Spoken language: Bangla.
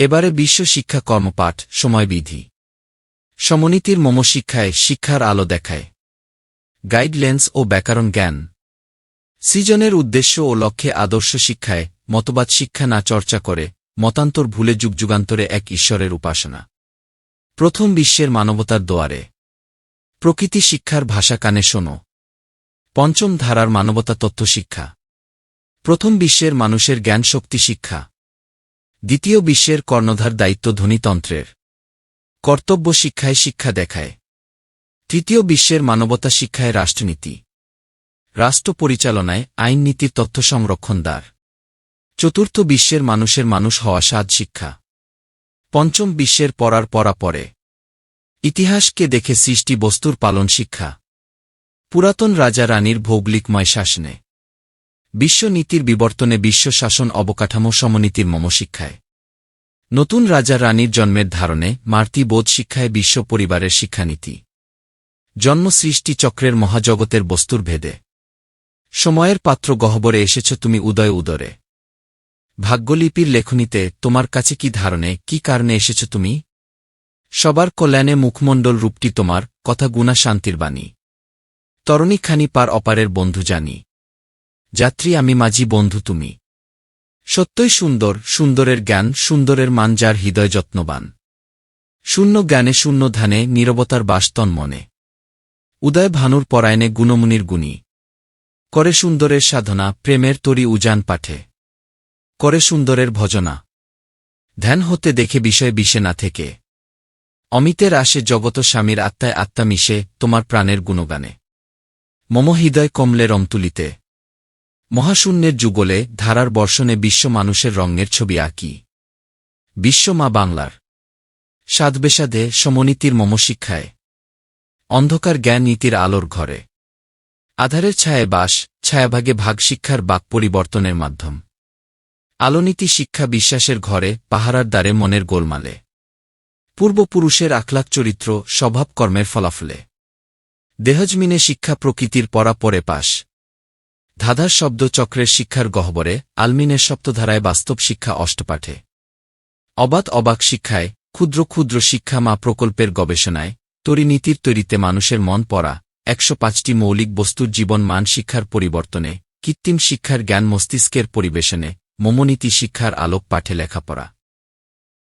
এবারে বিশ্ব শিক্ষা কর্মপাঠ, সময়বিধি। সমনীতির মম শিক্ষায় শিক্ষার আলো দেখায়। গাইডলেন্স ও ব্যাকরণ জ্ঞান। সৃজনের উদ্দেশ্য ও লক্ষ্যে আদর্শ শিক্ষায় মতবাদ শিক্ষা না চর্চা করে মতান্তর ভুলে যুগযুগান্তরে এক ঈশ্বরের উপাসনা। প্রথম বিশ্বের মানবতার দোয়ারে। প্রকৃতি শিক্ষার ভাষা কানে শোনো। পঞ্চম ধারার মানবতা তথ্য শিক্ষা। প্রথম বিশ্বের মানুষের জ্ঞান শক্তি শিক্ষা। দ্বিতীয় বিশ্বের কর্ণধার দায়িত্ব ধ্বনিতন্ত্রের কর্তব্য শিক্ষায় শিক্ষা দেখায়। তৃতীয় বিশ্বের মানবতা শিক্ষায় রাষ্ট্রনীতি। রাষ্ট্র পরিচালনায় আইন নীতির তথ্য সংরক্ষণ দ্বার। চতুর্থ বিশ্বের মানুষের মানুষ হওয়া সাজ শিক্ষা। পঞ্চম বিশ্বের পড়ার পড়া পরে। ইতিহাসকে দেখে সৃষ্টি বস্তুর পালন শিক্ষা। পুরাতন রাজা রানীর ভৌগোলিকময় শাসনে। বিশ্বনীতির বিবর্তনে বিশ্ব শাসন অবকাঠামো সমনীতির মম শিক্ষায় নতুন রাজা রানীর জন্মের ধারণে মার্তি বোধ শিক্ষায় বিশ্ব পরিবারের শিক্ষানীতি। জন্ম সৃষ্টি চক্রের মহাজগতের বস্তুর ভেদে। সময়ের পাত্র গহ্বরে এসেছ তুমি উদয় উদরে। ভাগ্যলিপির লেখনীতে তোমার কাছে কি ধারণে, কি কারণে এসেছ তুমি? সবার কল্যাণে মুখমণ্ডল রূপটি তোমার, কথা গুণা শান্তির বাণী। তরণীখানি পার অপারের বন্ধু জানি। যাত্রী আমি মাঝি বন্ধু তুমি। সত্যই সুন্দর, সুন্দরের জ্ঞান, সুন্দরের মান যার হৃদয় যত্নবান। শূন্য জ্ঞানে, শূন্য ধানে নীরবতার বাস্তন মনে। উদয় ভানুর পরায়ণে গুণমুনির গুণী। করে সুন্দরের সাধনা, প্রেমের তরি উজান পাঠে। করে সুন্দরের ভজনা। ধ্যান হতে দেখে বিষয় বিষে না থেকে। অমিতের আসে জগত স্বামীর আত্মায় আত্মা মিশে তোমার প্রাণের গুণগানে। মম হৃদয় কমলে রমতুলিতে মহাশূন্যের যুগলে ধারার বর্ষণে বিশ্ব মানুষের রঙের ছবি আঁকি। বিশ্ব মা বাংলার। সাদবেসাদে সমনীতির মম শিক্ষায় অন্ধকার জ্ঞান নীতির আলোর ঘরে। আধারের ছায়ে বাস, ছায়াভাগে ভাগ শিক্ষার বাক পরিবর্তনের মাধ্যম। আলোনীতি শিক্ষা বিশ্বাসের ঘরে, পাহারার দ্বারে মনের গোলমালে। পূর্বপুরুষের আখলাক চরিত্র স্বভাব কর্মের ফলাফলে। দেহজমিনে শিক্ষা প্রকৃতির পরা পরে পাশ। ধাঁধার শব্দ চক্রের শিক্ষার গহ্বরে আলমিনের সপ্তধারায় বাস্তব শিক্ষা অষ্টপাঠে। অবাত অবাক শিক্ষায় ক্ষুদ্র ক্ষুদ্র শিক্ষা মা প্রকল্পের গবেষণায় তরিনীতির তৈরিতে মানুষের মন পড়া একশো পাঁচটি মৌলিক বস্তুর জীবন মান শিক্ষার পরিবর্তনে কৃত্রিম শিক্ষার জ্ঞান মস্তিষ্কের পরিবেশনে মমনীতি শিক্ষার আলোক পাঠে লেখাপড়া।